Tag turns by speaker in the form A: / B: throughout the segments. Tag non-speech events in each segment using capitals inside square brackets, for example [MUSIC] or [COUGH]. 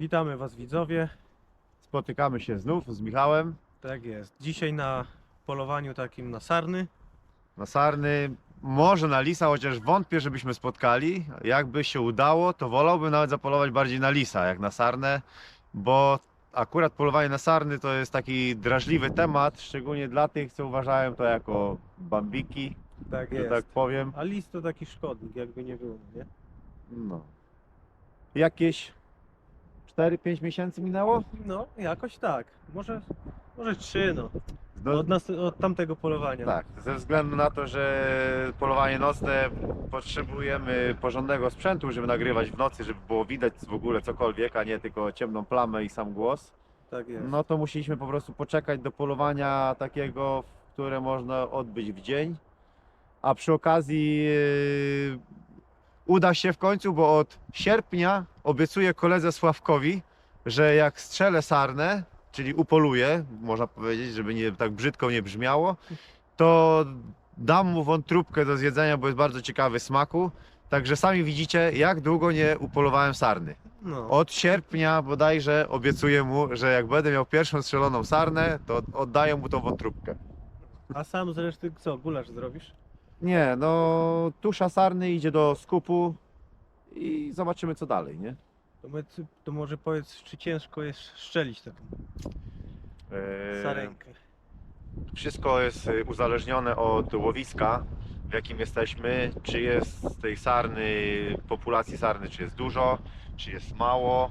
A: Witamy Was widzowie.
B: Spotykamy się znów z Michałem
A: Tak jest. Dzisiaj na polowaniu takim na sarny.
B: na Sarny. Może na Lisa, chociaż wątpię, żebyśmy spotkali. Jakby się udało, to wolałbym nawet zapolować bardziej na Lisa, jak na Sarnę, bo akurat polowanie na Sarny to jest taki drażliwy temat, szczególnie dla tych, co uważają to jako bambiki,
A: Tak
B: że
A: jest.
B: tak powiem.
A: A list to taki szkodnik, jakby nie było, nie?
B: No. Jakieś 4-5 miesięcy minęło?
A: No, jakoś tak. Może, może trzy, no.
B: No,
A: Od, nas, od tamtego polowania.
B: Tak, ze względu na to, że polowanie nocne potrzebujemy porządnego sprzętu, żeby nagrywać w nocy, żeby było widać w ogóle cokolwiek, a nie tylko ciemną plamę i sam głos.
A: Tak jest.
B: No to musieliśmy po prostu poczekać do polowania takiego, które można odbyć w dzień. A przy okazji yy, uda się w końcu, bo od sierpnia obiecuję koledze Sławkowi, że jak strzelę sarnę, czyli upoluję, można powiedzieć, żeby nie tak brzydko nie brzmiało, to dam mu wątróbkę do zjedzenia, bo jest bardzo ciekawy smaku. Także sami widzicie, jak długo nie upolowałem sarny.
A: No.
B: Od sierpnia bodajże obiecuję mu, że jak będę miał pierwszą strzeloną sarnę, to oddaję mu tą wątróbkę.
A: A sam zresztą co, gulasz zrobisz?
B: Nie, no tusza sarny idzie do skupu i zobaczymy co dalej, nie?
A: To, my, to może powiedz, czy ciężko jest szczelić taką
B: Eee,
A: sarenkę.
B: Wszystko jest y, uzależnione od łowiska, w jakim jesteśmy. Czy jest z tej sarny, populacji sarny, czy jest dużo, czy jest mało.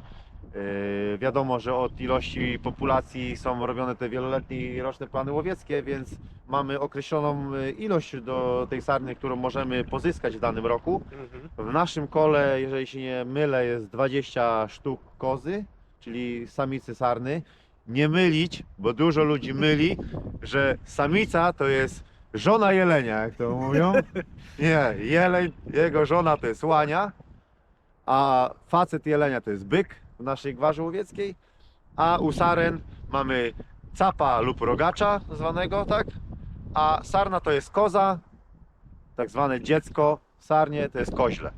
B: Yy, wiadomo, że od ilości populacji są robione te wieloletnie i roczne plany łowieckie, więc mamy określoną y, ilość do tej sarny, którą możemy pozyskać w danym roku.
A: Mhm.
B: W naszym kole, jeżeli się nie mylę, jest 20 sztuk kozy, czyli samicy sarny. Nie mylić, bo dużo ludzi myli, że samica to jest żona jelenia, jak to mówią. [LAUGHS] Nie, jeleń, jego żona to jest łania, a facet jelenia to jest byk w naszej gwarze łowieckiej, a u saren mamy capa lub rogacza zwanego, tak? A sarna to jest koza, tak zwane dziecko, sarnie to jest koźle.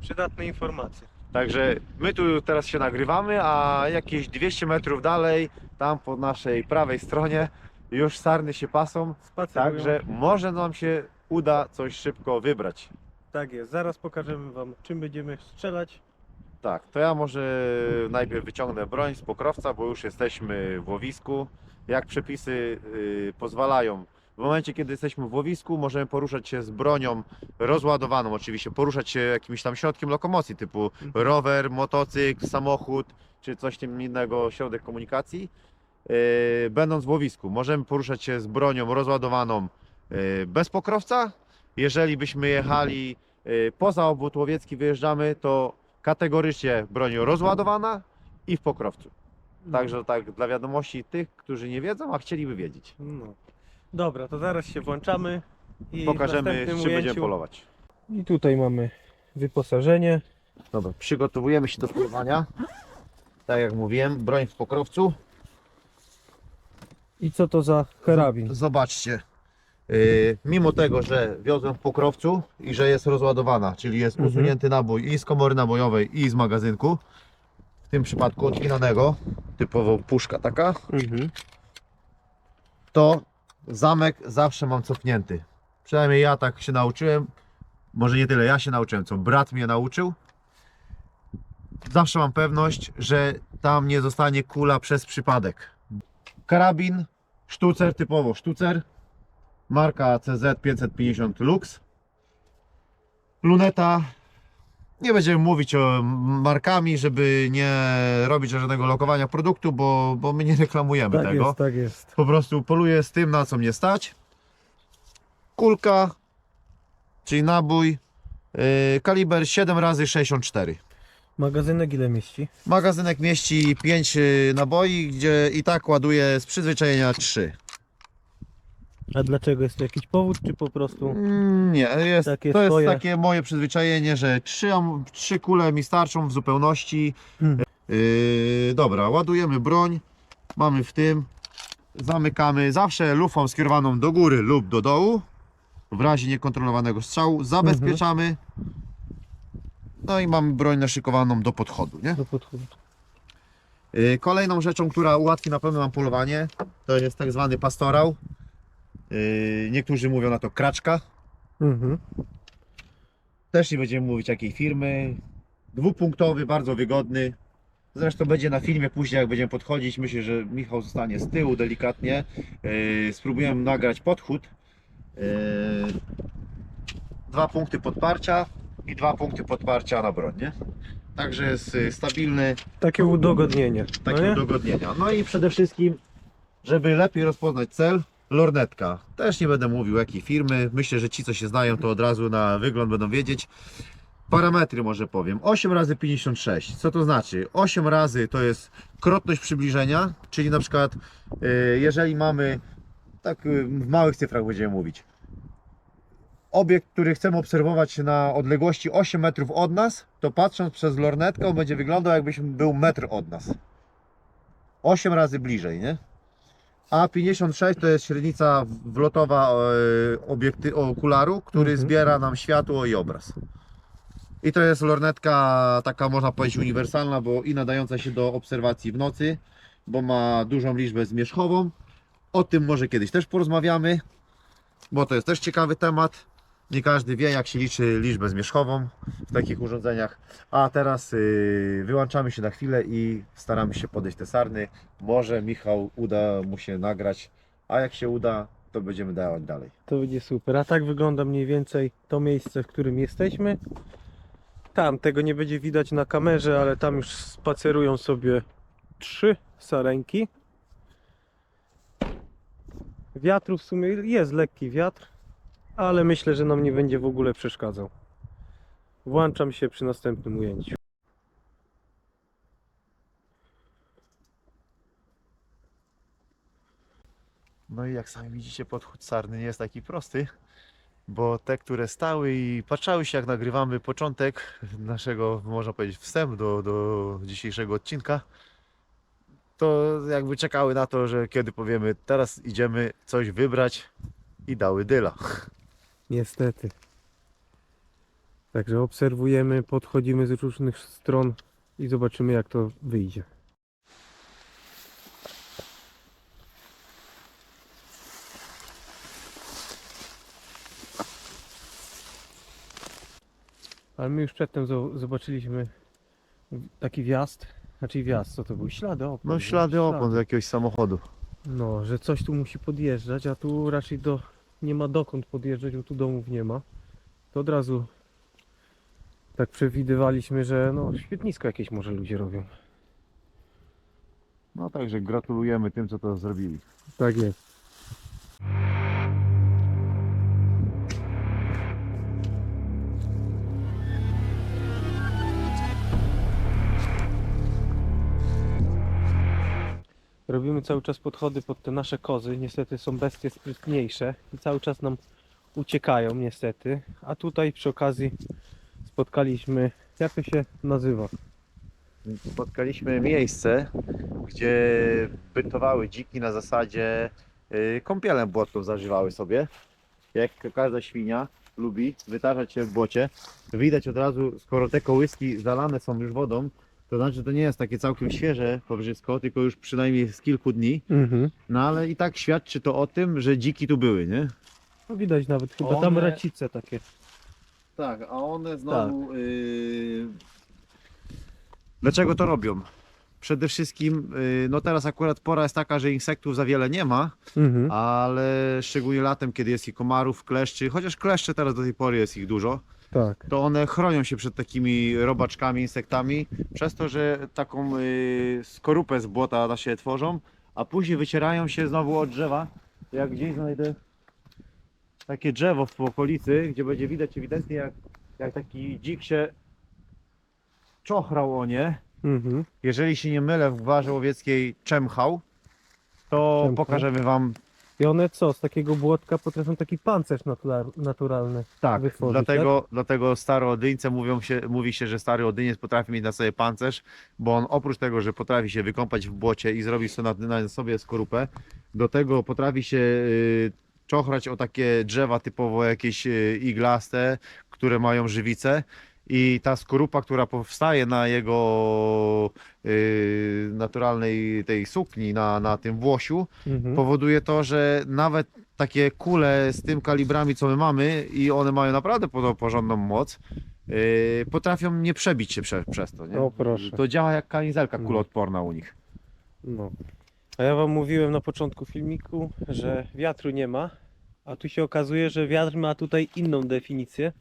A: Przydatne informacje.
B: Także my tu teraz się nagrywamy, a jakieś 200 metrów dalej, tam po naszej prawej stronie, już sarny się pasą.
A: Spacerują.
B: Także może nam się uda coś szybko wybrać.
A: Tak jest. Zaraz pokażemy Wam, czym będziemy strzelać.
B: Tak, to ja może najpierw wyciągnę broń z pokrowca, bo już jesteśmy w łowisku. Jak przepisy y, pozwalają, w momencie kiedy jesteśmy w łowisku, możemy poruszać się z bronią rozładowaną, oczywiście, poruszać się jakimś tam środkiem lokomocji, typu
A: Mhm.
B: rower, motocykl, samochód, czy coś tym innego, środek komunikacji. Y, Będąc w łowisku, możemy poruszać się z bronią rozładowaną y, bez pokrowca. Jeżeli byśmy jechali y, poza obwód łowiecki, wyjeżdżamy, to kategorycznie broń rozładowana i w pokrowcu. Także tak dla wiadomości tych, którzy nie wiedzą, a chcieliby wiedzieć.
A: No. Dobra, to zaraz się włączamy i
B: Pokażemy, z czym będziemy polować.
A: I tutaj mamy wyposażenie.
B: Dobra, przygotowujemy się do polowania. Tak jak mówiłem, broń w pokrowcu.
A: I co to za karabin?
B: Zobaczcie, mimo tego, że wiozłem w pokrowcu i że jest rozładowana, czyli jest
A: Mhm.
B: usunięty nabój i z komory nabojowej i z magazynku, w tym przypadku odpinanego, typowo puszka taka,
A: Mhm.
B: to zamek zawsze mam cofnięty. Przynajmniej ja tak się nauczyłem. Może nie tyle ja się nauczyłem, co brat mnie nauczył. Zawsze mam pewność, że tam nie zostanie kula przez przypadek. Karabin, sztucer, typowo sztucer. Marka CZ550 Lux. Luneta. Nie będziemy mówić o markami, żeby nie robić żadnego lokowania produktu, bo, bo my nie reklamujemy
A: Tak
B: tego.
A: jest, tak jest.
B: Po prostu poluję z tym, na co mnie stać. Kulka, czyli nabój, yy, kaliber 7 razy 64
A: Magazynek ile mieści?
B: Magazynek mieści 5 naboi, gdzie i tak ładuję z przyzwyczajenia 3.
A: A dlaczego jest to jakiś powód, czy po prostu?
B: Mm, Nie, jest,
A: Takie
B: to jest
A: swoje-
B: takie moje przyzwyczajenie, że 3, trzy kule mi starczą w zupełności.
A: Hmm.
B: Yy, dobra, ładujemy broń, mamy w tym, zamykamy zawsze lufą skierowaną do góry lub do dołu, w razie niekontrolowanego strzału, zabezpieczamy, No i mamy broń naszykowaną do podchodu, nie?
A: Do podchodu.
B: Y, Kolejną rzeczą, która ułatwi na pewno nam polowanie, to jest tak zwany pastorał. Y, Niektórzy mówią na to kraczka.
A: Mhm.
B: Też nie będziemy mówić jakiej firmy. Dwupunktowy, bardzo wygodny. Zresztą będzie na filmie później, jak będziemy podchodzić. Myślę, że Michał zostanie z tyłu delikatnie. Yy, spróbujemy nagrać podchód. Yy, dwa punkty podparcia i dwa punkty podparcia na broń, nie? Także jest y, stabilny,
A: Takie udogodnienie.
B: takie
A: no nie?
B: udogodnienia. No i przede wszystkim, żeby lepiej rozpoznać cel, lornetka. Też nie będę mówił jakiej firmy. Myślę, że ci, co się znają, to od razu na wygląd będą wiedzieć. Parametry może powiem. 8 razy 56. Co to znaczy? 8 razy to jest krotność przybliżenia, czyli na przykład y, jeżeli mamy, tak y, w małych cyfrach będziemy mówić, obiekt, który chcemy obserwować na odległości 8 metrów od nas, to patrząc przez lornetkę on będzie wyglądał jakbyśmy był metr od nas. 8 razy bliżej, nie? A 56 to jest średnica wlotowa e, obiekty, okularu, który
A: Mhm.
B: zbiera nam światło i obraz. I to jest lornetka taka można powiedzieć uniwersalna, bo i nadająca się do obserwacji w nocy, bo ma dużą liczbę zmierzchową. O tym może kiedyś też porozmawiamy, bo to jest też ciekawy temat. Nie każdy wie, jak się liczy liczbę zmierzchową w takich urządzeniach. A teraz yy, wyłączamy się na chwilę i staramy się podejść te sarny. Może Michał uda mu się nagrać, a jak się uda, to będziemy dawać dalej.
A: To będzie super. A tak wygląda mniej więcej to miejsce, w którym jesteśmy. Tam tego nie będzie widać na kamerze, ale tam już spacerują sobie trzy sarenki. Wiatru w sumie jest lekki wiatr, ale myślę, że nam nie będzie w ogóle przeszkadzał. Włączam się przy następnym ujęciu.
B: No i jak sami widzicie, podchód sarny nie jest taki prosty, bo te, które stały i patrzały się jak nagrywamy początek naszego, można powiedzieć, wstęp do, do dzisiejszego odcinka, to jakby czekały na to, że kiedy powiemy, teraz idziemy coś wybrać i dały dyla.
A: Niestety. Także obserwujemy, podchodzimy z różnych stron i zobaczymy jak to wyjdzie. Ale my już przedtem zo- zobaczyliśmy taki wjazd, znaczy wjazd, co to był? Ślady opon.
B: No ślady opon z jakiegoś samochodu.
A: No, że coś tu musi podjeżdżać, a tu raczej do, nie ma dokąd podjeżdżać, bo tu domów nie ma. To od razu tak przewidywaliśmy, że no świetnisko jakieś może ludzie robią.
B: No także gratulujemy tym, co to zrobili.
A: Tak jest. Robimy cały czas podchody pod te nasze kozy. Niestety są bestie sprytniejsze i cały czas nam uciekają niestety. A tutaj przy okazji spotkaliśmy, jak to się nazywa?
B: Spotkaliśmy miejsce, gdzie bytowały dziki na zasadzie y, kąpielę błotką zażywały sobie. Jak każda świnia lubi wytarzać się w błocie. Widać od razu, skoro te kołyski zalane są już wodą, to znaczy, to nie jest takie całkiem świeże pobrzysko, tylko już przynajmniej z kilku dni.
A: Mhm.
B: No ale i tak świadczy to o tym, że dziki tu były, nie?
A: No widać nawet chyba tam
B: One-
A: racice takie.
B: Tak, a one znowu. Yy... Dlaczego to robią? Przede wszystkim, yy, no teraz akurat pora jest taka, że insektów za wiele nie ma,
A: Mhm.
B: ale szczególnie latem, kiedy jest i komarów, kleszczy, chociaż kleszcze teraz do tej pory jest ich dużo,
A: Tak.
B: to one chronią się przed takimi robaczkami, insektami, przez to, że taką yy, skorupę z błota na siebie tworzą, a później wycierają się znowu od drzewa. Jak gdzieś znajdę takie drzewo w okolicy, gdzie będzie widać ewidentnie jak, jak taki dzik się czochrał o nie.
A: Mhm.
B: Jeżeli się nie mylę w gwarze łowieckiej czemchał, to
A: Czemchał.
B: pokażemy Wam
A: I one co, z takiego błotka potrafią taki pancerz natura- naturalny.
B: Tak,
A: wytworzyć,
B: dlatego, dlatego staroodyńce mówią się, mówi się, że stary odyniec potrafi mieć na sobie pancerz, bo on oprócz tego, że potrafi się wykąpać w błocie i zrobić sobie na, na sobie skorupę, do tego potrafi się y, czochrać o takie drzewa typowo jakieś y, iglaste, które mają żywice i ta skorupa, która powstaje na jego yy, naturalnej tej sukni, na, na tym włosiu,
A: Mhm.
B: powoduje to, że nawet takie kule z tym kalibrami, co my mamy i one mają naprawdę po- porządną moc, yy, potrafią nie przebić się prze, przez to. Nie?
A: O, proszę.
B: To działa jak kamizelka
A: No.
B: kuloodporna u nich.
A: No. A ja wam mówiłem na początku filmiku, że wiatru nie ma, a tu się okazuje, że wiatr ma tutaj inną definicję.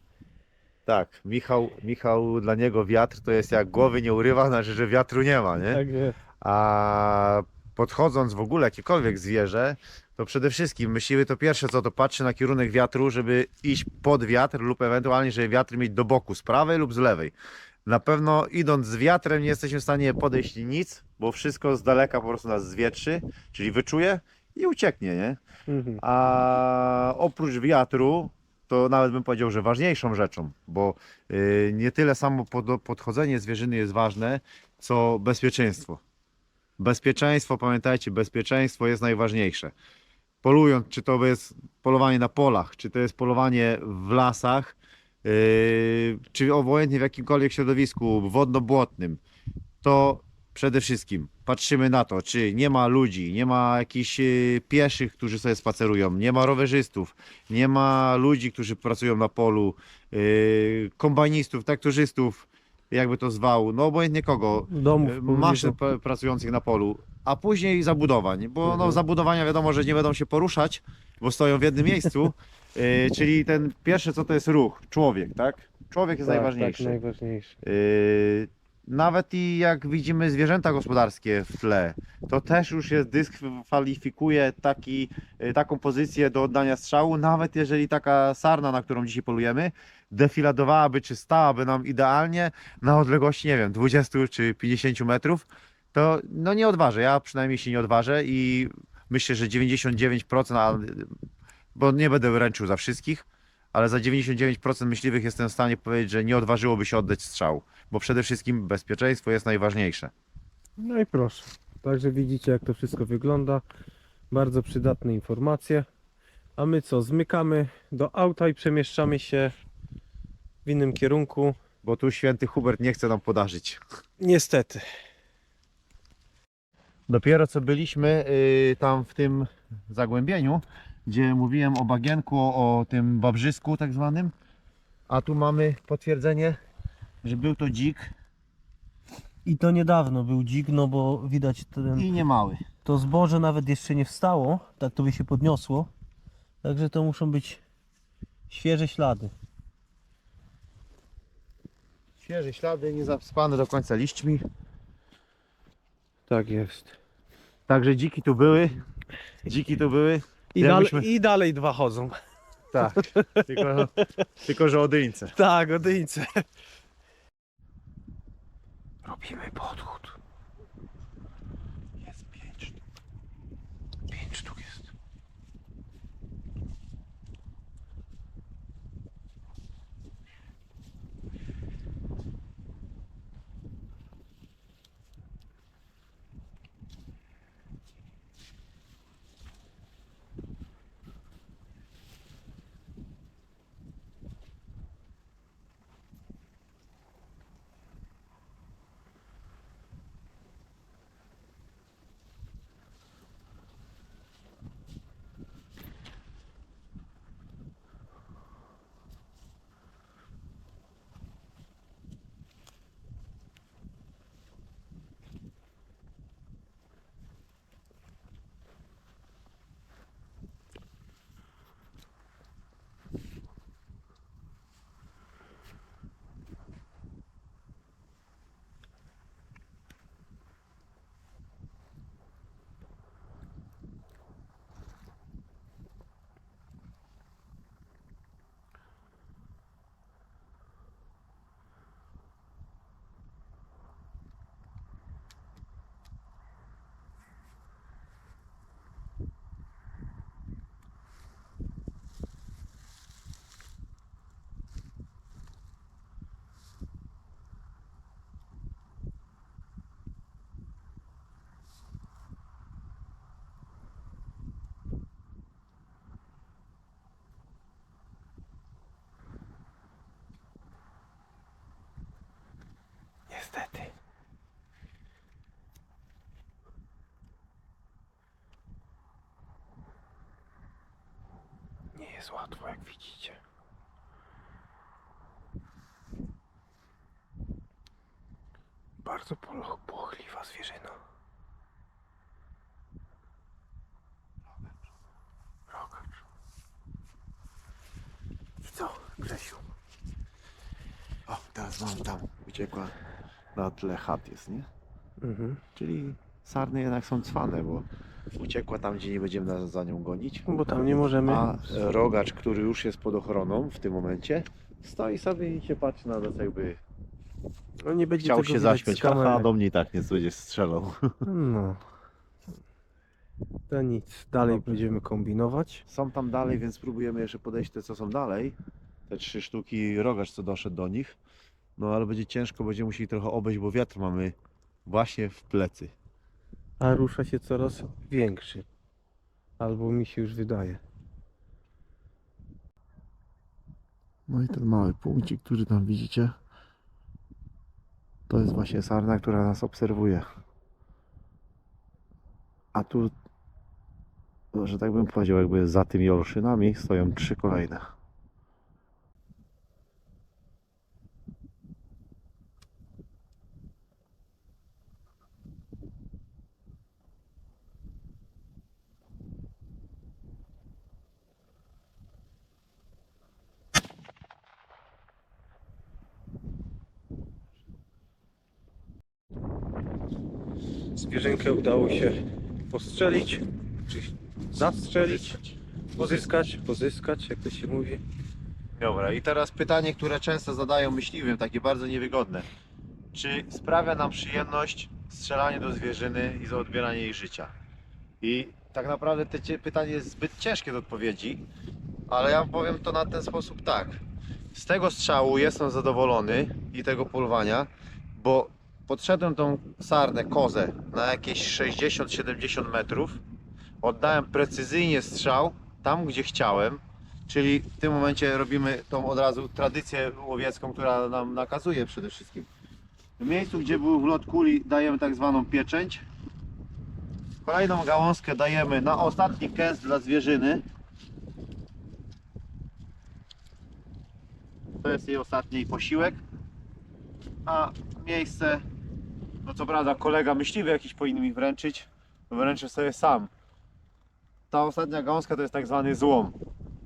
B: Tak, Michał, Michał dla niego wiatr to jest jak głowy nie urywa, znaczy, że wiatru nie ma, nie?
A: Tak jest.
B: A podchodząc w ogóle jakiekolwiek zwierzę, to przede wszystkim myśliwy to pierwsze co to patrzy na kierunek wiatru, żeby iść pod wiatr lub ewentualnie, żeby wiatr mieć do boku, z prawej lub z lewej. Na pewno idąc z wiatrem nie jesteśmy w stanie podejść nic, bo wszystko z daleka po prostu nas zwietrzy, czyli wyczuje i ucieknie, nie?
A: Mhm.
B: A oprócz wiatru, to nawet bym powiedział, że ważniejszą rzeczą, bo y, nie tyle samo pod, podchodzenie zwierzyny jest ważne, co bezpieczeństwo. Bezpieczeństwo, pamiętajcie, bezpieczeństwo jest najważniejsze. Polując, czy to jest polowanie na polach, czy to jest polowanie w lasach, yy, czy obojętnie w jakimkolwiek środowisku wodno-błotnym, to przede wszystkim patrzymy na to, czy nie ma ludzi, nie ma jakichś yy, pieszych, którzy sobie spacerują, nie ma rowerzystów, nie ma ludzi, którzy pracują na polu, yy, kombajnistów, traktorzystów, jakby to zwał, no obojętnie kogo,
A: Domów w
B: maszyn pra- pracujących na polu, a później zabudowań, bo no,
A: Mhm.
B: zabudowania wiadomo, że nie będą się poruszać, bo stoją w jednym miejscu, yy, [LAUGHS] czyli ten pierwsze co to jest ruch, człowiek, tak? Człowiek jest
A: Tak,
B: najważniejszy.
A: Tak, najważniejszy.
B: Yy, Nawet i jak widzimy zwierzęta gospodarskie w tle, to też już jest dyskwalifikuje taki, yy, taką pozycję do oddania strzału, nawet jeżeli taka sarna, na którą dzisiaj polujemy, defiladowałaby czy stałaby nam idealnie na odległości, nie wiem, 20 czy 50 metrów, to no nie odważę, ja przynajmniej się nie odważę i myślę, że 99%, a, bo nie będę wręczył za wszystkich, ale za 99% myśliwych jestem w stanie powiedzieć, że nie odważyłoby się oddać strzału, bo przede wszystkim bezpieczeństwo jest najważniejsze.
A: No i proszę. Także widzicie jak to wszystko wygląda. Bardzo przydatne informacje. A my co? Zmykamy do auta i przemieszczamy się w innym kierunku.
B: Bo tu święty Hubert nie chce nam podarzyć.
A: Niestety.
B: Dopiero co byliśmy y, tam w tym zagłębieniu, gdzie mówiłem o bagienku, o, tym babrzysku tak zwanym, a tu mamy potwierdzenie, że był to dzik
A: I to niedawno był dzik, no bo widać ten,
B: i nie mały.
A: to zboże nawet jeszcze nie wstało, tak to by się podniosło. Także to muszą być świeże ślady.
B: Świeże ślady, nie zaspane do końca liśćmi.
A: Tak jest.
B: Także dziki tu były. Dziki tu były.
A: I,
B: Jakbyśmy-
A: dalej, i dalej dwa chodzą. [LAUGHS]
B: Tak. tylko, tylko, że odyńce.
A: Tak, odyńce. Robimy podchód. Jest łatwo, jak widzicie. Bardzo płochliwa zwierzyna. Rogacz. I co, Grzesiu?
B: O, teraz mam tam, uciekła na tle chat jest, nie?
A: Mhm.
B: Czyli sarny jednak są cwane, bo uciekła tam, gdzie nie będziemy na- za nią gonić.
A: Bo tam nie możemy.
B: A e, rogacz, który już jest pod ochroną w tym momencie, stoi sobie i się patrzy na nas jakby
A: No nie będzie
B: chciał
A: tego
B: się
A: widać z
B: zaśmiać.
A: kamery.
B: Haha, do mnie i tak nie będzie strzelał.
A: No. To nic, dalej
B: Dobrze.
A: będziemy kombinować.
B: Są tam dalej, więc spróbujemy jeszcze podejść te, co są dalej. Te trzy sztuki rogacz, co doszedł do nich. No ale będzie ciężko, będziemy musieli trochę obejść, bo wiatr mamy właśnie w plecy.
A: A rusza się coraz większy. Albo mi się już wydaje.
B: No i ten mały punkcik, który tam widzicie, to jest właśnie sarna, która nas obserwuje. A tu, że tak bym powiedział, jakby za tymi olszynami stoją trzy kolejne.
A: Zwierzynkę udało się postrzelić, czy zastrzelić, pozyskać, pozyskać, jak to się mówi.
B: Dobra, i teraz pytanie, które często zadają myśliwym, takie bardzo niewygodne. Czy sprawia nam przyjemność strzelanie do zwierzyny i za odbieranie jej życia? I tak naprawdę to pytanie jest zbyt ciężkie do odpowiedzi, ale ja powiem to na ten sposób tak. Z tego strzału jestem zadowolony i tego polowania, bo podszedłem tą sarnę, kozę na jakieś 60-70 metrów, oddałem precyzyjnie strzał tam, gdzie chciałem, Czyli w tym momencie robimy tą od razu tradycję łowiecką, która nam nakazuje przede wszystkim. W miejscu, gdzie był wlot kuli, dajemy tak zwaną pieczęć. Kolejną gałązkę dajemy na ostatni kęs dla zwierzyny. To jest jej ostatni posiłek. A miejsce, no co prawda kolega myśliwy jakiś powinien mi wręczyć, wręczę sobie sam. Ta ostatnia gałązka to jest tak zwany złom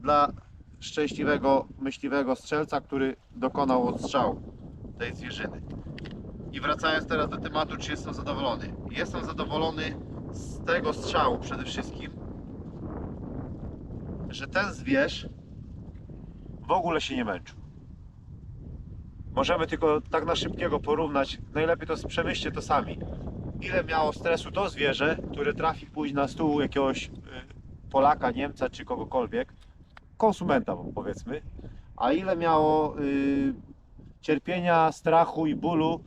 B: dla szczęśliwego myśliwego strzelca, który dokonał odstrzału tej zwierzyny. I wracając teraz do tematu, czy jestem zadowolony. Jestem zadowolony z tego strzału przede wszystkim, że ten zwierz w ogóle się nie męczył. Możemy tylko tak na szybkiego porównać, najlepiej to przemyślcie to sami. Ile miało stresu to zwierzę, które trafi pójść na stół jakiegoś y, Polaka, Niemca czy kogokolwiek, konsumenta powiedzmy, a ile miało y, cierpienia, strachu i bólu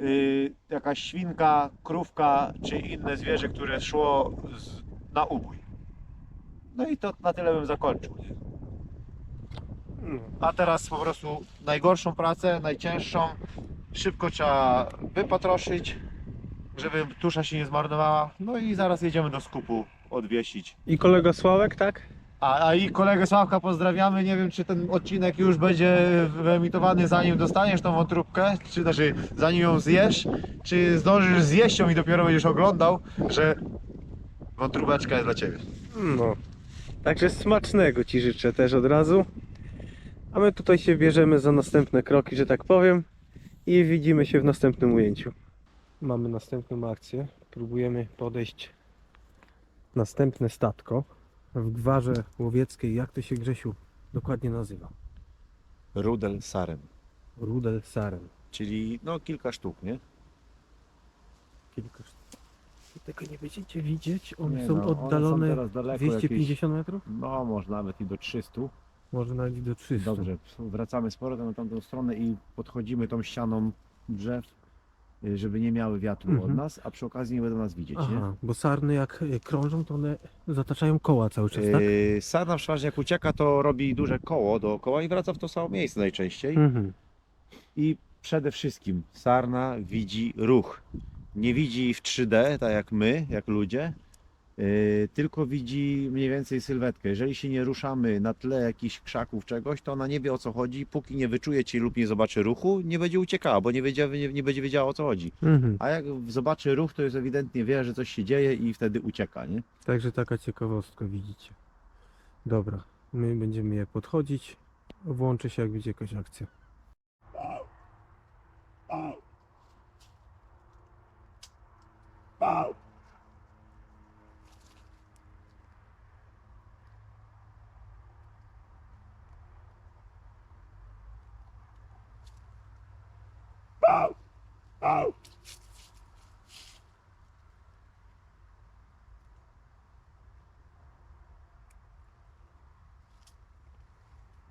B: y, jakaś świnka, krówka czy inne zwierzę, które szło z, na ubój. No i to na tyle bym zakończył. Nie? A teraz po prostu najgorszą pracę, najcięższą, szybko trzeba wypatroszyć, żeby tusza się nie zmarnowała. No i zaraz jedziemy do skupu odwiesić.
A: I kolega Sławek, tak?
B: A, a i kolegę Sławka pozdrawiamy. Nie wiem, czy ten odcinek już będzie wyemitowany zanim dostaniesz tą wątróbkę, czy znaczy zanim ją zjesz, czy zdążysz zjeść ją i dopiero będziesz oglądał, że wątróbeczka jest dla Ciebie.
A: No. Także smacznego Ci życzę też od razu. A my tutaj się bierzemy za następne kroki, że tak powiem. I widzimy się w następnym ujęciu. Mamy następną akcję. Próbujemy podejść następne statko w gwarze łowieckiej. Jak to się Grzesiu dokładnie nazywa?
B: Rudel sarem,
A: Rudel Saren.
B: czyli no kilka sztuk, nie?
A: Kilka sztuk. I Tego nie będziecie widzieć. One
C: Nie
A: są
C: no, one są
A: oddalone
C: teraz daleko
A: 250 metrów?
C: No może nawet i do 300.
A: Może nawet i do 300.
C: Dobrze, wracamy z powrotem na tamtą stronę i podchodzimy tą ścianą drzew, y, żeby nie miały wiatru
A: Mhm.
C: od nas, a przy okazji nie będą nas widzieć, nie?
A: Aha, bo sarny jak krążą, to one zataczają koła cały czas, tak?
B: Yy, sarna przeważnie jak ucieka, to robi duże koło dookoła i wraca w to samo miejsce najczęściej.
A: Mhm.
B: I przede wszystkim sarna widzi ruch. Nie widzi w 3D, tak jak my, jak ludzie,
C: tylko widzi mniej więcej sylwetkę. Jeżeli się nie ruszamy na tle jakichś krzaków, czegoś, to ona nie wie o co chodzi. Póki nie wyczuje cię lub nie zobaczy ruchu, nie będzie uciekała, bo nie, wiedzia, nie, nie będzie wiedziała o co chodzi.
A: Mhm.
C: A jak zobaczy ruch, to jest ewidentnie wie, że coś się dzieje i wtedy ucieka, nie?
A: Także taka ciekawostka, widzicie. Dobra, my będziemy je podchodzić. Włączy się, jak będzie jakaś akcja.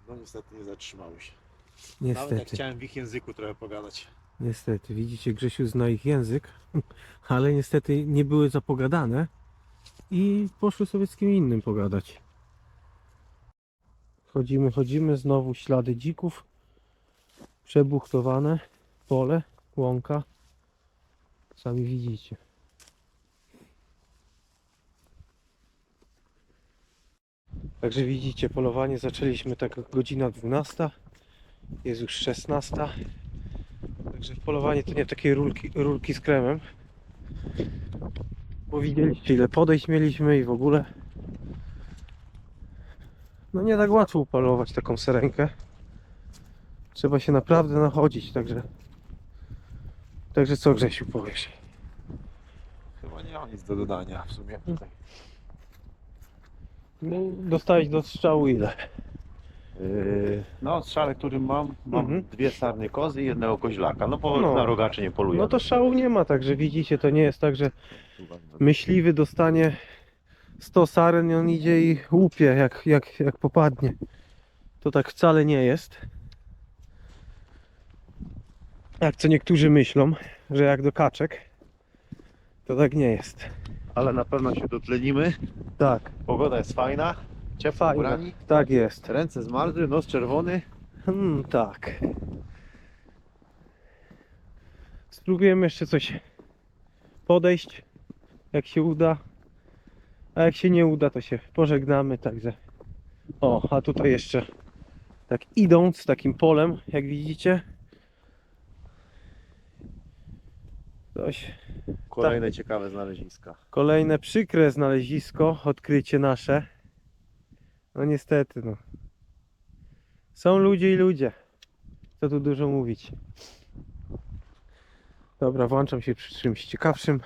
B: No niestety nie zatrzymały się. Nawet jak
A: Niestety,
B: chciałem w ich języku trochę pogadać.
A: niestety. Widzicie, Grzesiu zna ich język, [LAUGHS] ale niestety nie były zapogadane i poszły sobie z kim innym pogadać. Chodzimy, chodzimy, znowu ślady dzików. Przebuchtowane pole, łąka. Sami widzicie. Także widzicie, polowanie zaczęliśmy tak godzina 12. Jest już 16. Także polowanie to nie takie rulki, rulki z kremem. Bo widzieliście ile podejść mieliśmy i w ogóle. No nie tak łatwo upalować taką serenkę. Trzeba się naprawdę nachodzić, także. Także co Grzesiu powiesz?
B: Chyba nie mam nic do dodania w sumie tutaj.
A: No, dostałeś do strzału ile?
B: Yy, no, strzale, którym mam, mam
A: Mhm.
B: dwie sarny kozy i jednego koźlaka. No bo
A: No.
B: na rogaczy nie poluję.
A: No to szału nie ma, także widzicie, to nie jest tak, że myśliwy dostanie 100 saren i on idzie i łupie jak, jak, jak popadnie. To tak wcale nie jest. Jak co niektórzy myślą, że jak do kaczek, to tak nie jest.
B: Ale na pewno się dotlenimy.
A: Tak,
B: Pogoda jest fajna. Ciepło
A: fajnie.
B: ubrani.
A: Tak jest.
B: Ręce zmarzły, nos czerwony.
A: Hmm, tak. Spróbujemy jeszcze coś podejść, jak się uda. A jak się nie uda, to się pożegnamy, także. O, a tutaj jeszcze tak idąc takim polem, jak widzicie. Coś.
B: Kolejne ciekawe znaleziska.
A: Kolejne przykre znalezisko, odkrycie nasze. No niestety, no. Są ludzie i ludzie. Co tu dużo mówić. Dobra, włączam się przy czymś ciekawszym.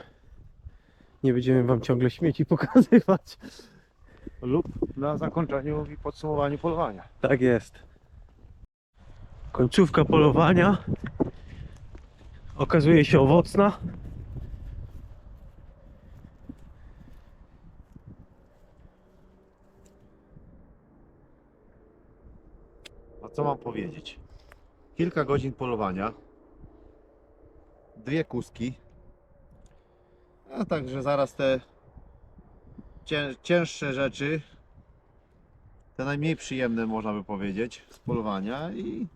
A: Nie będziemy wam ciągle śmieci [LAUGHS] pokazywać.
B: Lub na zakończeniu i podsumowaniu polowania.
A: Tak jest. Końcówka polowania. Okazuje się owocna.
B: No co mam powiedzieć? Kilka godzin polowania. Dwie kuski. A także zaraz te cię, cięższe rzeczy. Te najmniej przyjemne można by powiedzieć z polowania i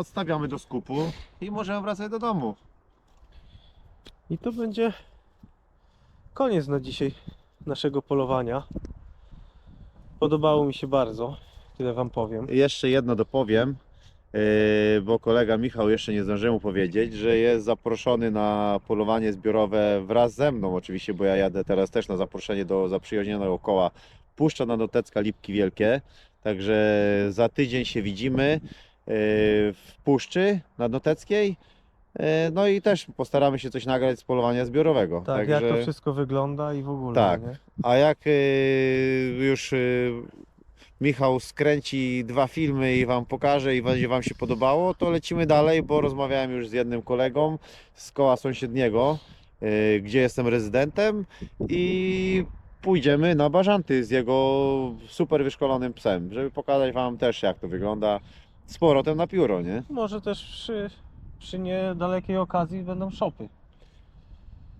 B: odstawiamy do skupu i możemy wracać do domu.
A: I to będzie koniec na dzisiaj naszego polowania. Podobało mi się bardzo, tyle wam powiem.
B: Jeszcze jedno dopowiem, yy, bo kolega Michał jeszcze nie zdążyłem mu powiedzieć, że jest zaproszony na polowanie zbiorowe wraz ze mną oczywiście, bo ja jadę teraz też na zaproszenie do zaprzyjaźnionego koła Puszcza na Notecka Lipki Wielkie. Także za tydzień się widzimy w Puszczy Nadnoteckiej. Yy, No i też postaramy się coś nagrać z polowania zbiorowego.
A: Tak, jak to wszystko wygląda i w ogóle.
B: Tak.
A: Nie?
B: A jak y, już y, Michał skręci dwa filmy i Wam pokaże i będzie Wam się podobało, to lecimy dalej, bo rozmawiałem już z jednym kolegą z koła sąsiedniego, y, gdzie jestem rezydentem i pójdziemy na bażanty z jego super wyszkolonym psem, żeby pokazać Wam też jak to wygląda z powrotem na pióro, nie?
A: Może też przy, przy niedalekiej okazji będą szopy.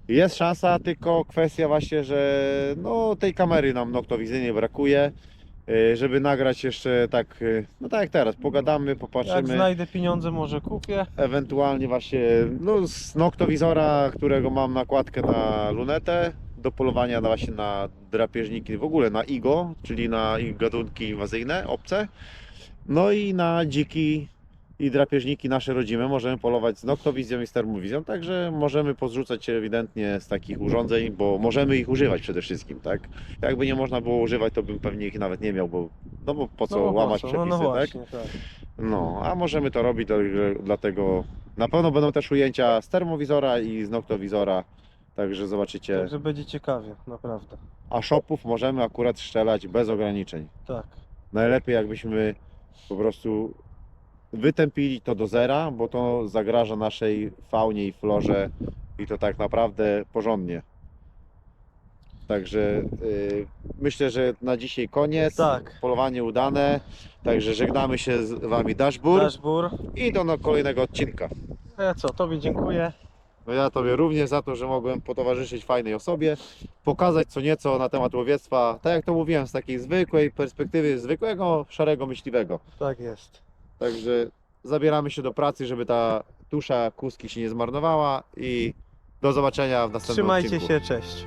B: Jest szansa, tylko kwestia właśnie, że no, tej kamery nam noktowizyjnej brakuje, y, żeby nagrać jeszcze tak, y, no tak jak teraz, pogadamy,
A: Jak
B: popatrzymy,
A: znajdę pieniądze, może kupię.
B: ewentualnie właśnie no, z noktowizora, którego mam nakładkę na lunetę, do polowania na właśnie na drapieżniki, w ogóle na igo, czyli na ich gatunki inwazyjne, obce. No i na dziki i drapieżniki nasze rodzime możemy polować z noktowizją i z termowizją, także możemy pozrzucać się ewidentnie z takich urządzeń, bo możemy ich używać przede wszystkim, tak? Jakby nie można było używać, to bym pewnie ich nawet nie miał, bo no bo po co
A: No bo po
B: łamać przepisy,
A: no, no
B: tak?
A: właśnie, tak?
B: No, a możemy to robić, dlatego na pewno będą też ujęcia z termowizora i z noktowizora, także zobaczycie.
A: Także będzie ciekawie, naprawdę.
B: A shopów możemy akurat strzelać bez ograniczeń.
A: Tak.
B: Najlepiej jakbyśmy po prostu wytępili to do zera, bo to zagraża naszej faunie i florze i to tak naprawdę porządnie. Także y, myślę, że na dzisiaj koniec.
A: Tak.
B: Polowanie udane. Także żegnamy się z Wami Dashbur
A: Dashbur.
B: i do no- kolejnego odcinka.
A: A ja co, tobie dziękuję.
B: No ja Tobie również za to, że mogłem potowarzyszyć fajnej osobie, pokazać co nieco na temat łowiectwa, tak jak to mówiłem, z takiej zwykłej perspektywy, zwykłego, szarego myśliwego.
A: Tak jest.
B: Także zabieramy się do pracy, żeby ta tusza kuski się nie zmarnowała i do zobaczenia w następnym
A: Trzymajcie
B: odcinku.
A: się, cześć.